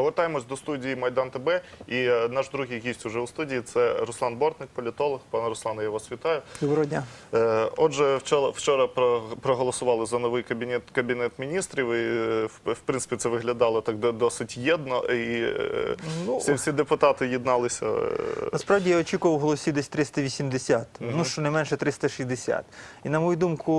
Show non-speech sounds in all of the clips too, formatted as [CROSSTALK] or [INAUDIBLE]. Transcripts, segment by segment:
Повертаємось до студії Майдан ТБ. І е, наш другий гість уже у студії це Руслан Бортник, політолог. Пане Руслане, я вас вітаю. Доброго дня. Е, Отже, вчора, вчора про- проголосували за новий кабінет, кабінет міністрів. І, е, в, принципі, це виглядало так до- досить єдно. І Ну, всі, всі депутати єдналися. Насправді я очікував голосів десь 380, ну що не менше 360. І на мою думку,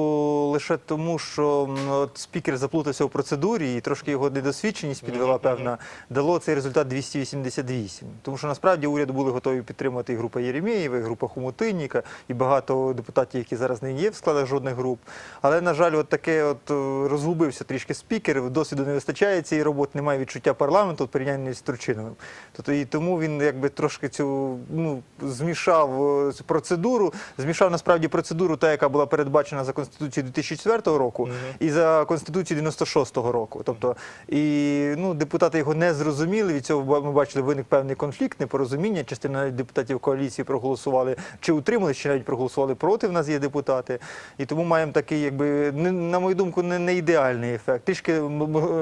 лише тому, що от, спікер заплутався в процедурі і трошки його недосвідченість підвела, певна, дало цей результат 288. Тому що насправді уряд були готові підтримати і група Єремєєва, і група Хумутинніка, і багато депутатів, які зараз не є в складах жодних груп. Але, на жаль, от таке от е, розгубився трішки спікер, досвіду не вистачає цієї роботи, немає відчуття парламенту в порівнянні з Турчиновим. Тобто і тому він якби трошки цю ну змішав е, цю процедуру, змішав насправді процедуру, та яка була передбачена за конституцією 2004 року і за конституцією 96-го року. Тобто і ну депутати його не зрозуміли. Від цього ми бачили виник певний конфлікт, непорозуміння. Частина навіть депутатів коаліції проголосували чи утримались, чи навіть проголосували проти. В нас є депутати, і тому маємо такий, якби не- на мою думку, не, не ідеальний ефект. Трішки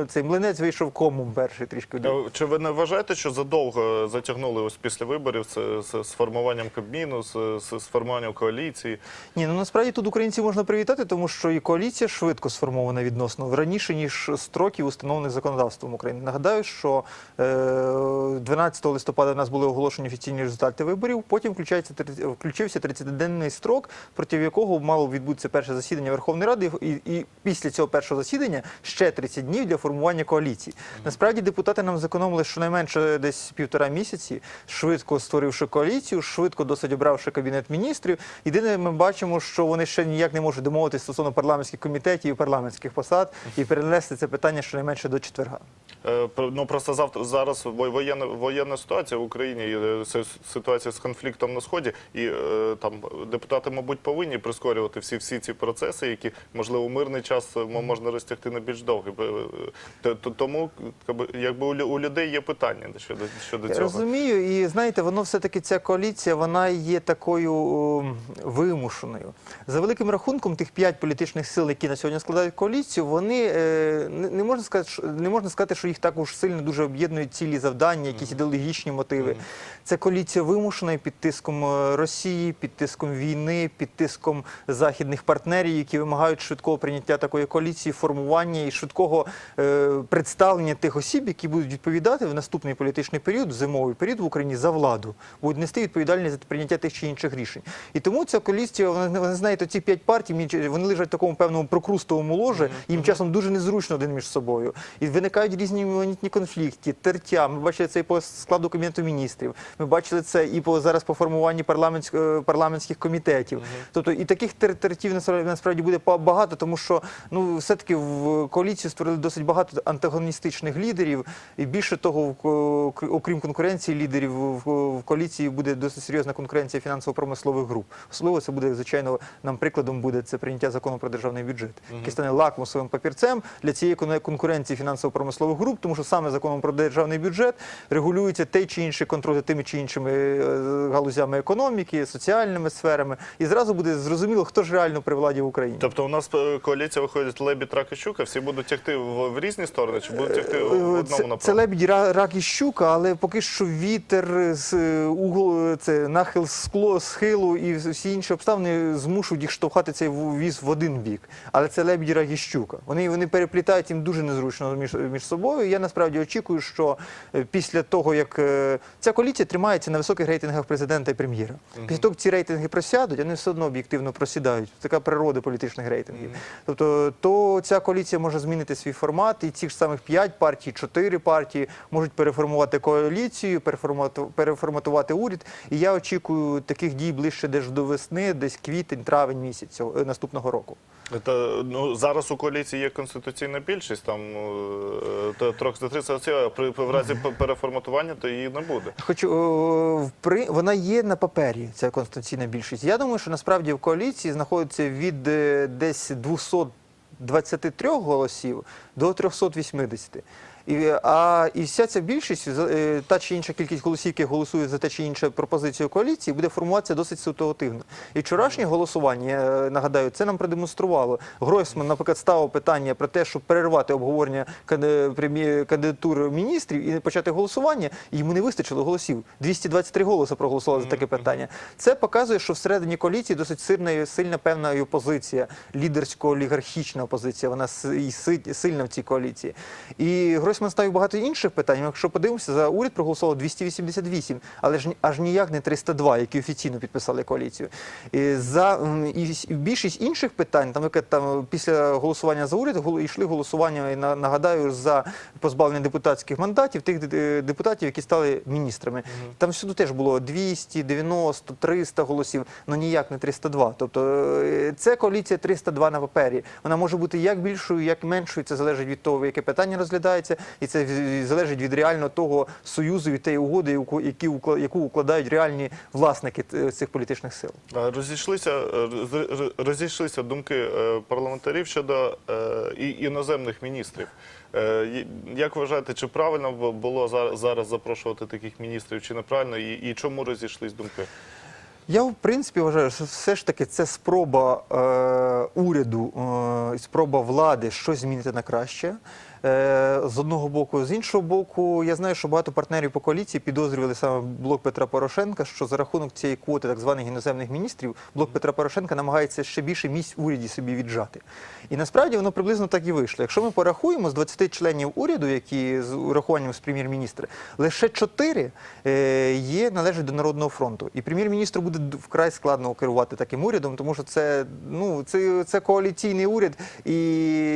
цей млинець вийшов комом перший трішки. Чи ви не вважаєте, що задовго затягнули ось після виборів це, з, з формуванням Кабміну, з, з, з формуванням коаліції? Ні, ну насправді тут українців можна привітати, тому що і коаліція швидко сформована відносно раніше ніж строків, установлених законодавством України. Нагадаю, що 12 листопада у нас були оголошені офіційні результати виборів. Потім включається включився 30-денний строк, проти якого мало відбутися перше засідання Верховної Ради, і, і після цього першого засідання ще 30 днів для формування коаліції. Насправді депутати нам зекономили щонайменше десь півтора місяці, швидко створивши коаліцію, швидко досить обравши кабінет міністрів. Єдине, ми бачимо, що вони ще ніяк не можуть домовитися стосовно парламентських комітетів і парламентських посад і перенести це питання щонайменше до четверга. Е, Ну просто завтра зараз во- воєнна воєнна ситуація в Україні, е, ситуація з конфліктом на сході, і е, там депутати, мабуть, повинні прискорювати всі всі ці процеси, які можливо мирний час можна розтягти на більш довгий. Тому якби у людей є питання щодо щодо Я цього. розумію, і знаєте, воно все-таки ця коаліція, вона є такою вимушеною. За великим рахунком, тих п'ять політичних сил, які на сьогодні складають коаліцію, вони не, можна сказати, не можна сказати, що їх також сильно дуже об'єднують цілі завдання, якісь ідеологічні мотиви. Це коаліція вимушена під тиском е, Росії, під тиском війни, під тиском західних партнерів, які вимагають швидкого прийняття такої коаліції, формування і швидкого е, представлення тих осіб, які будуть відповідати в наступний політичний період, в зимовий період в Україні за владу, будуть нести відповідальність за прийняття тих чи інших рішень. І тому ця коаліція, вони, вони знаєте, ці п'ять партій, вони лежать в такому певному прокрустовому ложі, їм часом дуже незручно один між собою. І виникають різні монітні конфлікти, тертя. Ми бачили це і по складу кабінету міністрів. Ми бачили це і по зараз по формуванні е, парламентських комітетів. Тобто і таких тер- тертів насправді, буде багато, тому що ну все-таки в коаліцію створили досить багато антагоністичних лідерів. І більше того, окрім конкуренції лідерів, в, в коаліції буде досить серйозна конкуренція фінансово-промислових груп. Особливо це буде звичайно нам прикладом буде це прийняття закону про державний бюджет, який стане лакмусовим папірцем для цієї конкуренції фінансово-промислових груп, тому що саме законом про державний бюджет регулюється той чи інший контроль за тими чи іншими е, галузями економіки, соціальними сферами, і зразу буде зрозуміло, хто ж реально при владі в Україні. Тобто у нас е, коаліція виходить лебідь, рак і щука, всі будуть тягти в, в різні сторони, чи будуть тягти в Е, одному Це, напрямку? це лебідь, рак і щука, але поки що вітер, з угол, це нахил скло, схилу і всі інші обставини змушують їх штовхати цей віз в один бік. Але це лебідь, рак і щука. Вони, вони переплітають їм дуже незручно між, між собою. І я насправді очікую, що е, після того, як е, ця коаліція тримається на високих рейтингах президента і прем'єра. Після того, як ці рейтинги просядуть, вони все одно об'єктивно просідають. Така природа політичних рейтингів. Тобто, то ця коаліція може змінити свій формат, і ці ж самих п'ять партій, чотири партії можуть переформувати коаліцію, переформату- переформатувати уряд. І я очікую таких дій ближче десь до весни, десь квітень, травень місяць цього е, наступного року. Та, ну, зараз у коаліції є конституційна більшість, там е, трохи за 30 а при в разі переформатування то її не буде. Хочу о, при вона є на папері. Ця конституційна більшість. Я думаю, що насправді в коаліції знаходиться від е, десь 223 голосів до 380. І, а і вся ця більшість, е, та чи інша кількість голосів, які голосують за те чи інше пропозицію коаліції, буде формуватися досить ситуативно. І вчорашнє голосування, е, нагадаю, це нам продемонструвало. Гройсман, наприклад, ставив питання про те, щоб перервати обговорення канди- прем'є- кандидатур міністрів і почати голосування. І йому не вистачило голосів. 223 голоси проголосували за таке питання. Це показує, що всередині коаліції досить сильна, сильна певна опозиція, лідерсько-олігархічна опозиція. Вона і сильна в цій коаліції. І Гройсман ставив багато інших питань. Якщо подивимося, за уряд проголосувало 288, але ж аж ніяк не 302, які офіційно підписали коаліцію. І за і більшість інших питань, там, яке там після голосування за уряд йшли голосування, і на- нагадаю, за позбавлення депутатських мандатів тих депутатів, які стали міністрами. Там всюди теж було 200, 90, 300 голосів, але ніяк не 302. Тобто е, це коаліція 302 на папері. Вона може бути як більшою, як меншою. Це залежить від того, яке питання розглядається, і це залежить від реально того союзу і тієї угоди, яку укладають реальні власники цих політичних сил. Розійшлися, е, роз- роз- розійшлися думки е, парламентарів щодо е, і- іноземних міністрів. Як вважаєте, чи правильно було за- зараз запрошувати таких міністрів, чи неправильно, і, і чому розійшлись думки? Я в принципі вважаю, що все ж таки це спроба е, уряду, е, спроба влади щось змінити на краще. Е, з одного боку, з іншого боку, я знаю, що багато партнерів по коаліції підозрювали саме блок Петра Порошенка, що за рахунок цієї квоти так званих іноземних міністрів блок Петра Порошенка намагається ще більше місць уряді собі віджати. І насправді воно приблизно так і вийшло. Якщо ми порахуємо з 20 членів уряду, які з урахуванням з прем'єр-міністра, лише 4 е, є належать до Народного фронту. І прем'єр-міністру буде вкрай складно керувати таким урядом, тому що це, ну, це, це коаліційний уряд, і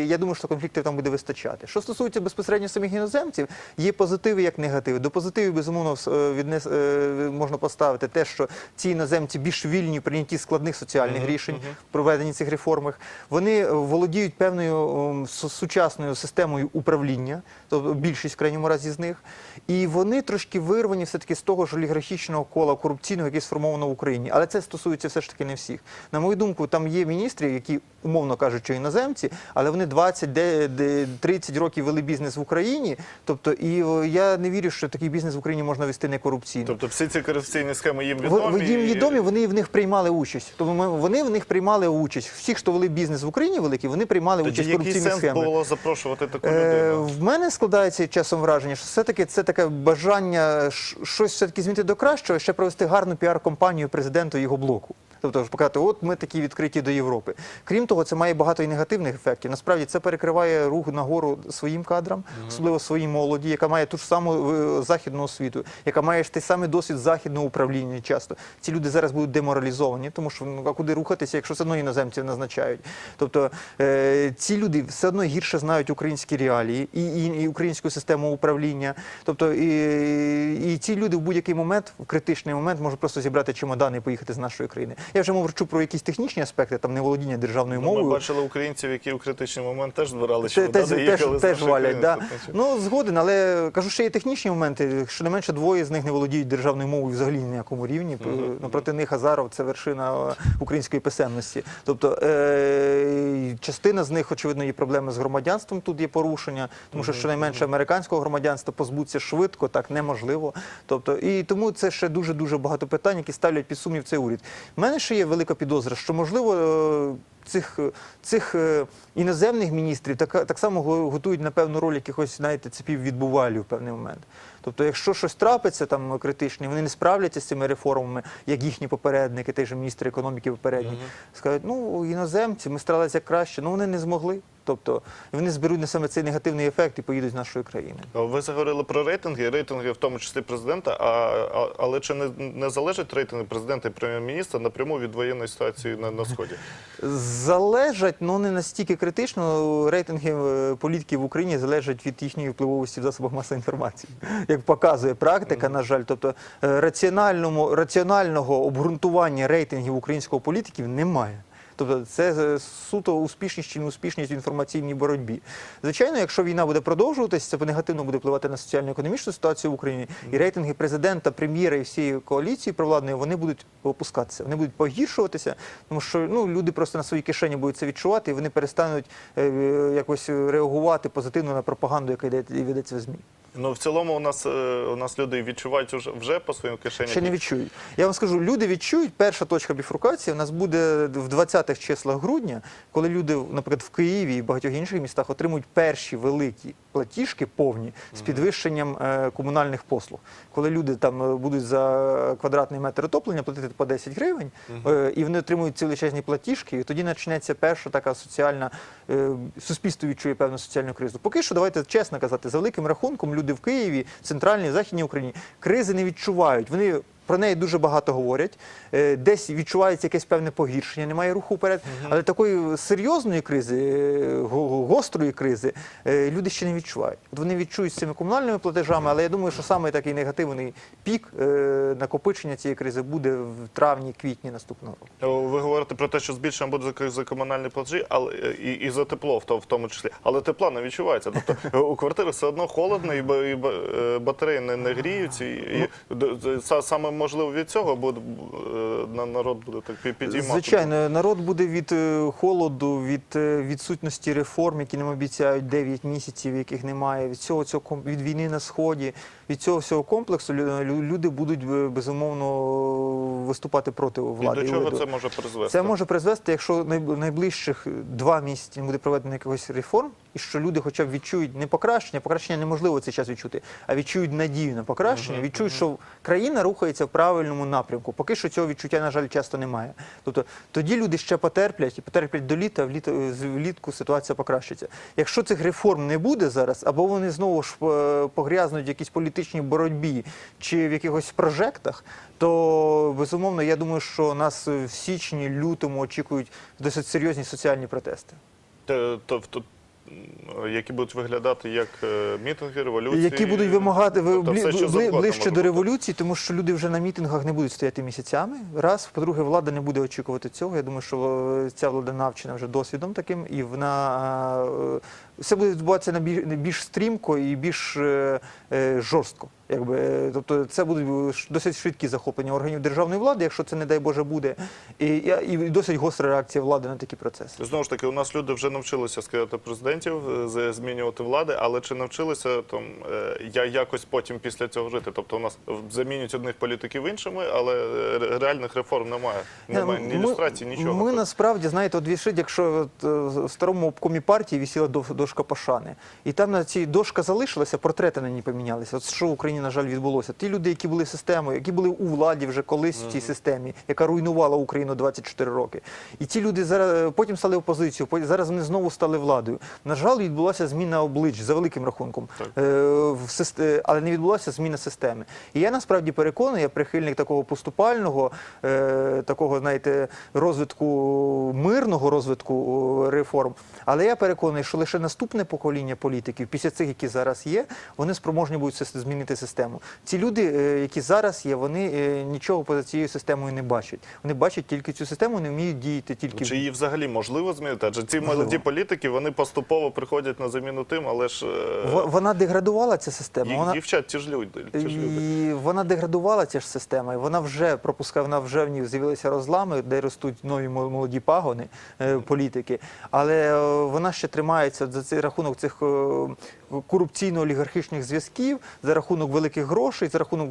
я думаю, що конфліктів там буде вистачати. Що стосується безпосередньо самих іноземців, є позитиви як негативи. До позитивів, безумовно, е, віднес, е, можна поставити те, що ці іноземці більш вільні в прийнятті складних соціальних рішень, проведенні цих реформах. Вони е, володіють певною сучасною системою управління, тобто більшість в крайньому разі з них. І вони трошки вирвані все-таки з того ж олігархічного кола корупційного, яке сформовано в Україні. Але це стосується все ж таки не всіх. На мою думку, там є міністри, які, умовно кажучи, іноземці, але вони 20, де- де- 30 років вели бізнес в Україні. Тобто, і я не вірю, що такий бізнес в Україні можна вести не корупційно. Тобто всі ці корупційні схеми їм відомі? в- Їм відомі, вони в них приймали участь. Тому ми- вони в них приймали участь. Всі, хто вели бізнес в Україні великий, вони приймали Тоді участь в який корупційних сенс було запрошувати таку Е, людину? в мене складається часом враження, що все-таки це таке бажання щось все-таки змінити до кращого, ще провести гарну піар-компанію президенту і його блоку. Тобто показати, от ми такі відкриті до Європи. Крім того, це має багато і негативних ефектів. Насправді це перекриває рух нагору своїм кадрам, особливо своїй молоді, яка має ту ж саму е, західну освіту, яка має ж той самий досвід західного управління. Часто ці люди зараз будуть деморалізовані, тому що ну а куди рухатися, якщо все одно іноземців назначають. Тобто е, ці люди все одно гірше знають українські реалії і, і, і українську систему управління. Тобто і, і ці люди в будь-який момент, в критичний момент, можуть просто зібрати чемодани і поїхати з нашої країни. Я вже мовчу про якісь технічні аспекти, там неволодіння державною Ну, мовою. Ми бачили українців, які в критичний момент теж збирали Те- теж, теж, теж валять. Да. Ну, згоден, але кажу, що є технічні моменти. Щонайменше двоє з них не володіють державною мовою взагалі на якому рівні. Напроти них Азаров це вершина е, української писемності. Тобто е- частина з них, очевидно, є проблеми з громадянством. Тут є порушення, тому що щонайменше американського громадянства позбутися швидко, так неможливо. Тобто, і тому це ще дуже дуже багато питань, які ставлять під сумнів цей уряд. У мене ще є велика підозра, що можливо. е, Цих, е, цих е, іноземних міністрів так, так само готують на певну роль якихось, знаєте, цепів відбувалів в певний момент. Тобто, якщо щось трапиться там критичне, вони не справляться з цими реформами, як їхні попередники, той же міністр економіки попередні, скажуть, ну іноземці, ми старалися краще, ну вони не змогли. Тобто вони зберуть на себе цей негативний ефект і поїдуть з нашої країни. Ви заговорили про рейтинги, рейтинги в тому числі президента. А, а але чи не, не залежать рейтинги президента і прем'єр-міністра напряму від воєнної ситуації на, на сході? Залежать, ну не настільки критично. Рейтинги е, політиків в Україні залежать від їхньої впливовості в засобах масової інформації, [LAUGHS] як показує практика, на жаль. Тобто е, раціональному раціонального обґрунтування рейтингів українського політиків немає. Тобто це е, суто успішність чи неуспішність в інформаційній боротьбі. Звичайно, якщо війна буде продовжуватися, це негативно буде впливати на соціально-економічну ситуацію в Україні, і рейтинги президента, прем'єра і всієї коаліції провладної вони будуть опускатися, вони будуть погіршуватися, тому що ну люди просто на своїй кишені будуть це відчувати, і вони перестануть е, е, якось реагувати позитивно на пропаганду, яка йде і ведеться в ЗМІ. Ну в цілому у нас е, у нас люди відчувають вже, вже по своїм кишеням. Ще не відчують. Я вам скажу, люди відчують. Перша точка біфрукації у нас буде в 20-х числах грудня, коли люди, наприклад, в Києві і багатьох інших містах отримують перші великі платіжки повні з підвищенням е, комунальних послуг. Коли люди там е, будуть за квадратний метр отоплення платити по 10 гривень, е, і вони отримують ці величезні платіжки, і тоді почнеться перша така соціальна е, суспільство відчує певну соціальну кризу. Поки що, давайте чесно казати, за великим рахунком люди в Києві, центральній, західній Україні кризи не відчувають. Вони про неї дуже багато говорять. Е, Десь відчувається якесь певне погіршення, немає руху вперед. Але такої серйозної кризи, е, го- го- гострої кризи, е, люди ще не відчувають. От вони відчують з цими комунальними платежами, але я думаю, що саме такий негативний пік накопичення цієї кризи буде в травні-квітні наступного року. Ви говорите про те, що збільшення буде за, комунальні платежі, але і, і за тепло, в, то- в тому числі. Але тепла не відчувається. Тобто у квартири все одно холодно, і, ба- і ба- батареї не, не гріються. І, і д- саме можливо від цього на народ буде так підіймати. Звичайно, народ буде від е, холоду, від е, відсутності реформ, які нам обіцяють 9 місяців, яких немає, від цього цього від війни на сході, від цього всього комплексу лю- лю- люди будуть е, безумовно виступати проти І влади. до чого це може призвести? Це може призвести, якщо найб- найближчих два місяці не буде проведено якихось реформ, і що люди хоча б відчують не покращення, покращення неможливо цей час відчути, а відчують надію на покращення, відчують, що країна рухається в правильному напрямку. Поки що цього відчуття, на жаль, часто немає. Тобто тоді люди ще потерплять і потерплять до літа, вліто влітку ситуація покращиться. Якщо цих реформ не буде зараз, або вони знову ж е, погрязнуть в якійсь політичній боротьбі чи в якихось прожектах, то безумовно я думаю, що нас в січні, лютому очікують досить серйозні соціальні протести. Те- то- то- м, які будуть виглядати як е, мітинги, революції. Які будуть вимагати ви- Тобто все, бли- ближче до революції, тому що люди вже на мітингах не будуть стояти місяцями. Раз, по-друге, влада не буде очікувати цього. Я думаю, що е, ця влада навчена вже досвідом таким, і вона е, все буде відбуватися на більш, більш стрімко і більш жорстко. Якби, тобто це будуть досить швидкі захоплення органів державної влади, якщо це, не дай Боже, буде, і, і, досить гостра реакція влади на такі процеси. Знову ж таки, у нас люди вже навчилися скидати президентів, е, змінювати влади, але чи навчилися там е, я якось потім після цього жити? Тобто у нас замінюють одних політиків іншими, але е, реальних реформ немає. Немає ні ілюстрації, нічого. Ми насправді знаєте, от вішить, якщо от, в старому обкомі партії висіла дошка пошани, і там на цій дошка залишилася, портрети на ній помінялися. От що в Україні, на жаль, відбулося. Ті люди, які були системою, які були у владі вже колись в цій системі, яка руйнувала Україну 24 роки. І ті люди зараз е, потім стали опозицією, потім зараз вони знову стали владою. На жаль, відбулася зміна облич за великим рахунком, Так. Е, е, але не відбулася зміна системи. І я насправді переконаний, я прихильник такого поступального, такого, знаєте, розвитку мирного розвитку реформ. Але я переконаний, що лише наступне покоління політиків, після цих, які зараз є, вони спроможні будуть змінити систему. Ці люди, е, які зараз є, вони е, нічого поза цією системою не бачать. Вони бачать тільки цю систему, не вміють діяти тільки Чи її взагалі можливо змінити? Адже ці Можливо. молоді політики вони поступово приходять на заміну тим, але ж е, вона деградувала ця система. їх, Вона їх вчать ті ж люди. Ті ж люди. І вона деградувала ця ж система, і вона вже пропускає, вона вже в ній з'явилися розлами, де ростуть нові мо- молоді пагони політики. Але вона ще тримається за цей рахунок цих корупційно-олігархічних зв'язків, за рахунок великих грошей, за рахунок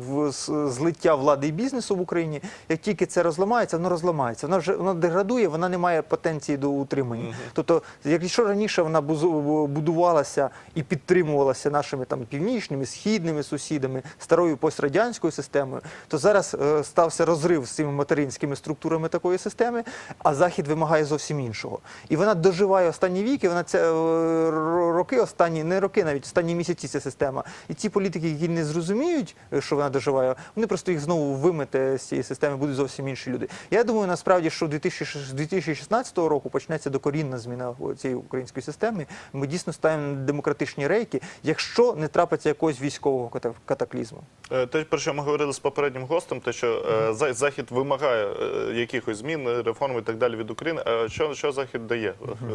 злиття влади і бізнесу в Україні. Як тільки це розламається, воно розламається. Вона вже вона деградує, вона не має потенції до утримання. Тобто, якщо раніше вона будувалася і підтримувалася нашими там північними, східними сусідами, старою пострадянською системою, то зараз е, стався розрив з цими материнськими структурами такої системи, а захід вимагає зовсім іншого. І вона доживає останні віки. Вона це е, роки, останні не роки, навіть останні місяці ця система. І ті політики, які не зрозуміють, е, що вона доживає, вони просто їх знову вимете з цієї системи, будуть зовсім інші люди. Я думаю, насправді, що 2006 2016 року почнеться докорінна зміна цієї української системи. Ми дійсно ставимо на демократичні рейки, якщо не трапиться якогось військового катаклізму. Е, Те, про що ми говорили з попереднім гостем, те, що За- Захід вимагає якихось змін, реформ і так далі від України. Що, що Захід дає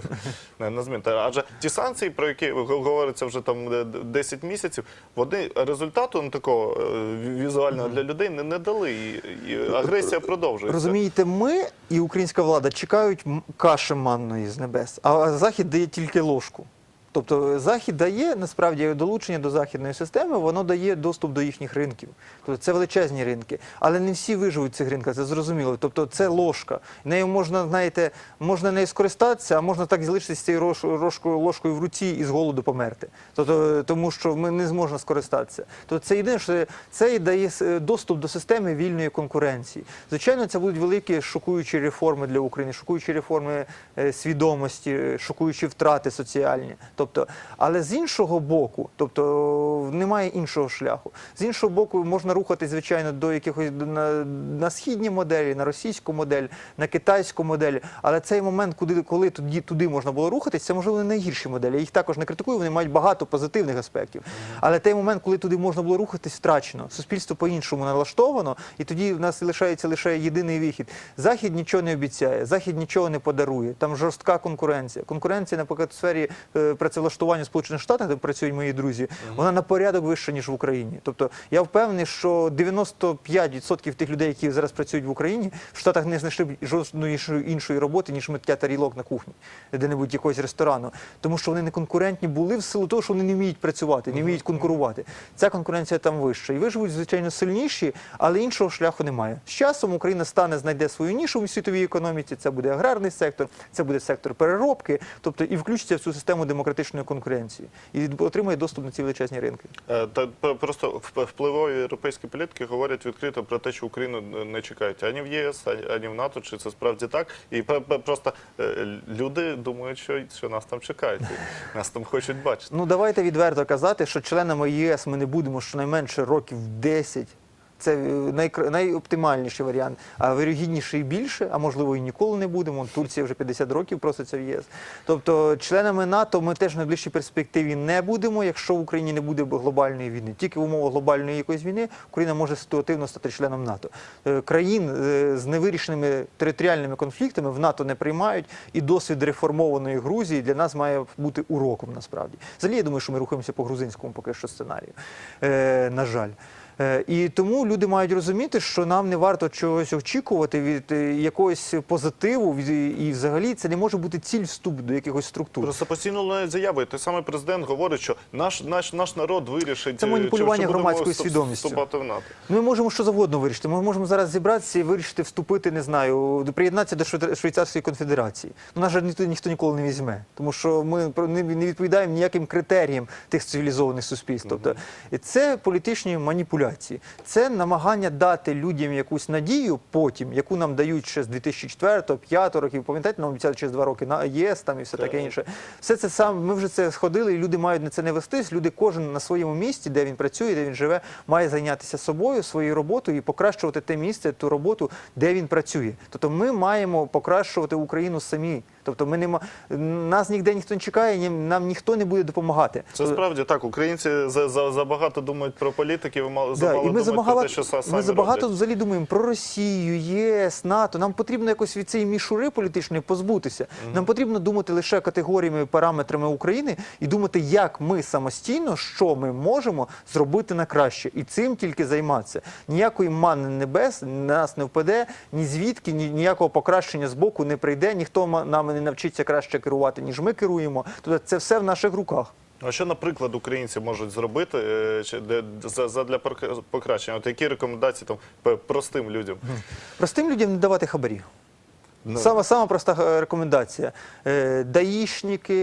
[LAUGHS] на змін? Адже ті санкції, про які говориться вже там е, д- 10 місяців, вони результату ну, такого е, візуального для людей не, не дали. І, і агресія продовжується. Розумієте, ми і українська влада чекають каші манної з небес, а Захід дає тільки ложку. Тобто Захід дає насправді долучення до західної системи, воно дає доступ до їхніх ринків. Тобто це величезні ринки, але не всі виживуть цих ринках, це зрозуміло. Тобто це ложка. Нею можна, знаєте, можна нею скористатися, а можна так залишитися з цією ложкою, в руці і з голоду померти. Тобто, тому що ми не зможемо скористатися. Тобто це єдине, що це дає доступ до системи вільної конкуренції. Звичайно, це будуть великі шокуючі реформи для України, шокуючі реформи е, свідомості, шокуючі втрати соціальні. Тобто, але з іншого боку, тобто немає іншого шляху. З іншого боку, можна рухатись, звичайно, до якихось на, на східні моделі, на російську модель, на китайську модель. Але цей момент, куди коли туди, туди можна було рухатись, це можливо не найгірші моделі. Я їх також не критикую, вони мають багато позитивних аспектів. Але той момент, коли туди можна було рухатись, втрачено. Суспільство по-іншому налаштовано, і тоді в нас лишається лише єдиний вихід. Захід нічого не обіцяє, захід нічого не подарує. Там жорстка конкуренція. Конкуренція, наприклад, в сфері е, працевлаштування в Сполучених Штатах, де працюють мої друзі, вона на порядок вища, ніж в Україні. Тобто я впевнений, що 95% тих людей, які зараз працюють в Україні, в Штатах не знайшли б жодної іншої- роботи, ніж миття тарілок на кухні, де-небудь якогось ресторану. Тому що вони не конкурентні були в силу того, що вони не вміють працювати, не вміють конкурувати. Ця конкуренція там вища. І виживуть, звичайно, сильніші, але іншого шляху немає. З часом Україна стане, знайде свою нішу в світовій економіці. Це буде аграрний сектор, це буде сектор переробки, тобто і включиться в цю систему демократичної конкуренції і отримає доступ на ці величезні ринки. Е, Та просто впливові європейські політики говорять відкрито про те, що Україну не чекають ані в ЄС, ані- в НАТО. Чи це справді так? І пр- пр- просто е, люди думають, що, що нас там чекають, і [LAUGHS] нас там хочуть бачити. Ну давайте відверто казати, що членами ЄС ми не будемо щонайменше років 10. Це е, найоптимальніший варіант. А вирогідніше і більше, а можливо і ніколи не будемо. Турція вже 50 років проситься в єС. Тобто, членами НАТО ми теж в найближчій перспективі не будемо, якщо в Україні не буде глобальної війни. Тільки в умовах глобальної якоїсь війни Україна може ситуативно стати членом НАТО. Е, Країн е, з невирішеними територіальними конфліктами в НАТО не приймають, і досвід реформованої Грузії для нас має бути уроком насправді. Взагалі, я думаю, що ми рухаємося по грузинському поки що сценарію. На жаль. Е, І тому люди мають розуміти, що нам не варто чогось очікувати від е, якогось позитиву, і взагалі це не може бути ціль вступу до якихось структур. Просто постійно лунають заяви. Той самий президент говорить, що наш, наш, наш народ вирішить, Це е, маніпулювання громадською свідомістю. вступати в НАТО. Ми можемо що завгодно вирішити. Ми можемо зараз зібратися і вирішити вступити, не знаю, приєднатися до Швейцарської конфедерації. Ну, нас же ніхто, ніхто ніколи не візьме, тому що ми не, не відповідаємо ніяким критеріям тих цивілізованих суспільств. Тобто це політичні маніпуляції, це намагання дати людям якусь надію потім, яку нам дають ще з 2004-2005 років. Пам'ятаєте, нам обіцяли через два роки на ЄС там і все таке інше. Все це сам. Ми вже це сходили, і люди мають на це не вестись. Люди, кожен на своєму місці, де він працює, де він живе, має зайнятися собою, своєю роботою і покращувати те місце, ту роботу, де він працює. Тобто ми маємо покращувати Україну самі. Тобто ми не нас ніде ніхто не чекає, ні- нам ніхто не буде допомагати. Це справді так. Українці за, за, забагато думають про політиків, мало Да, і ми думають про забагато, те, що са- самі ми забагато роблять. взагалі думаємо про Росію, ЄС, НАТО. Нам потрібно якось від цієї мішури політичної позбутися. Нам потрібно думати лише категоріями, параметрами України і думати, як ми самостійно, що ми можемо зробити на краще, і цим тільки займатися. Ніякої мани небес на нас не впаде, ні звідки, ні ніякого покращення з боку не прийде. Ніхто нами не навчиться краще керувати, ніж ми керуємо. Тобто це все в наших руках. А що, наприклад, українці можуть зробити е, за, для пок- покращення? От які рекомендації там простим людям? Простим людям не давати хабарі. Ну. Сама, сама проста е, рекомендація. Е, Даїшники,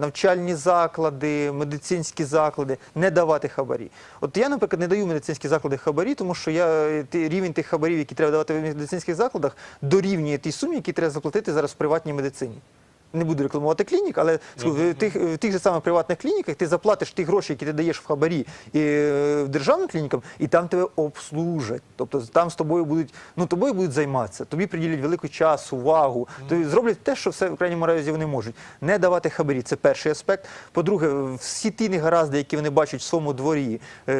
навчальні заклади, медицинські заклади не давати хабарі. От я, наприклад, не даю медицинські заклади хабарі, тому що я е, рівень тих хабарів, які треба давати в медицинських закладах, дорівнює тій сумі, які треба заплатити зараз в приватній медицині. Не буду рекламувати клінік, але в тих, в тих же самих приватних клініках ти заплатиш ті гроші, які ти даєш в хабарі і е, державним клінікам, і там тебе обслужать. Тобто там з тобою будуть, ну тобою будуть займатися, тобі приділять великий час, увагу. Тобі зроблять те, що все в крайньому разі вони можуть. Не давати хабарі. Це перший аспект. По-друге, всі ті негаразди, які вони бачать в своєму дворі, е,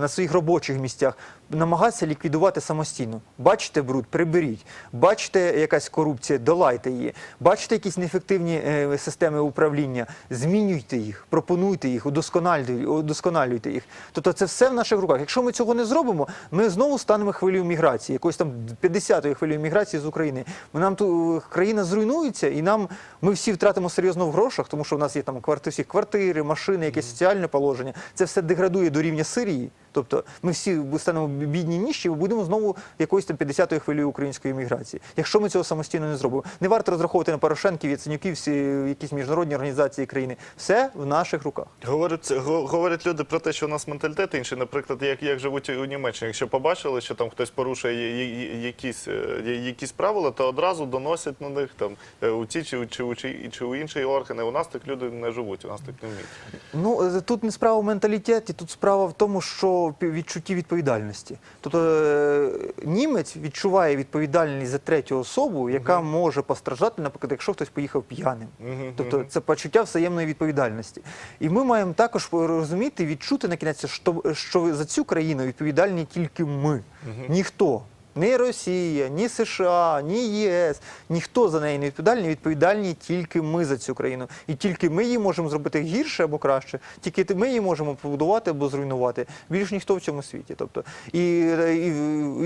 на своїх робочих місцях, намагатися ліквідувати самостійно. Бачите бруд, приберіть. Бачите якась корупція, долайте її. Бачите якісь неефективні е, системи управління, змінюйте їх, пропонуйте їх, удосконалюйте, їх. Тобто це все в наших руках. Якщо ми цього не зробимо, ми знову станемо хвилею міграції, якоюсь там 50-ї хвилею міграції з України. Нам ту країна зруйнується, і нам ми всі втратимо серйозно в грошах, тому що в нас є там кварти, всі квартири, машини, якесь соціальне положення. Це все деградує до рівня Сирії. Тобто ми всі станемо бідні ніщі, і будемо знову якоюсь там 50-ї хвилею української міграції. Якщо ми цього самостійно не зробимо, не варто розраховувати на Порошенків, Яценюків, всі якісь міжнародні організації країни. Все в наших руках. Говорять, го- говорять люди про те, що у нас менталітет інший, наприклад, як, як живуть у Німеччині. Якщо побачили, що там хтось порушує якісь, е, якісь правила, то одразу доносять на них там е, у ті чи, у- чи, у- чи, чи у інші органи. У нас так люди не живуть, у нас так не вміють. Ну е, тут не справа в менталітеті, тут справа в тому, що в відчутті відповідальності. Тобто е, німець відчуває відповідальність за третю особу, яка може постраждати, наприклад, якщо хтось поїхав п'яним. Угу, Тобто це почуття взаємної відповідальності. І ми маємо також розуміти, відчути на кінець, що, що за цю країну відповідальні тільки ми, ніхто. Ні Росія, ні США, ні ЄС, ніхто за неї не відповідальний, відповідальні тільки ми за цю країну. І тільки ми її можемо зробити гірше або краще, тільки ми її можемо побудувати або зруйнувати. Більш ніхто в цьому світі. Тобто, і, і,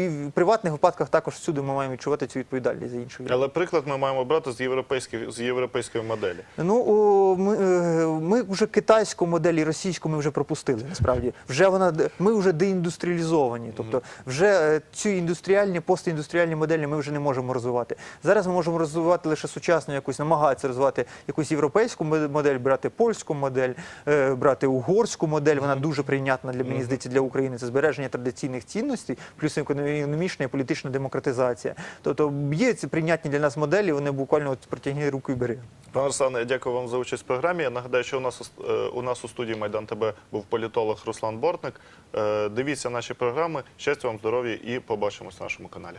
і в приватних випадках також всюди ми маємо відчувати цю відповідальність за людей. Але приклад ми маємо брати з європейської з європейської моделі. Ну о, ми, е, ми вже китайську модель і російську ми вже пропустили. Насправді, вже вона ми вже деіндустріалізовані. Тобто, вже е, цю індустріальні, постіндустріальні моделі ми вже не можемо розвивати. Зараз ми можемо розвивати лише сучасну якусь, намагатися розвивати якусь європейську мо- модель, брати польську модель, е, брати угорську модель. Вона дуже прийнятна для мені здається для України. Це збереження традиційних цінностей, плюс економічна і політична демократизація. Тобто є ці прийнятні для нас моделі. Вони буквально от протягни руку і бери. Пане Руслане, я дякую вам за участь в програмі. Я нагадаю, що у нас у- е, нас у студії Майдан ТБ був політолог Руслан Бортник. Е, Дивіться наші програми. Щастя вам, здоров'я і побачимось на нашому каналі.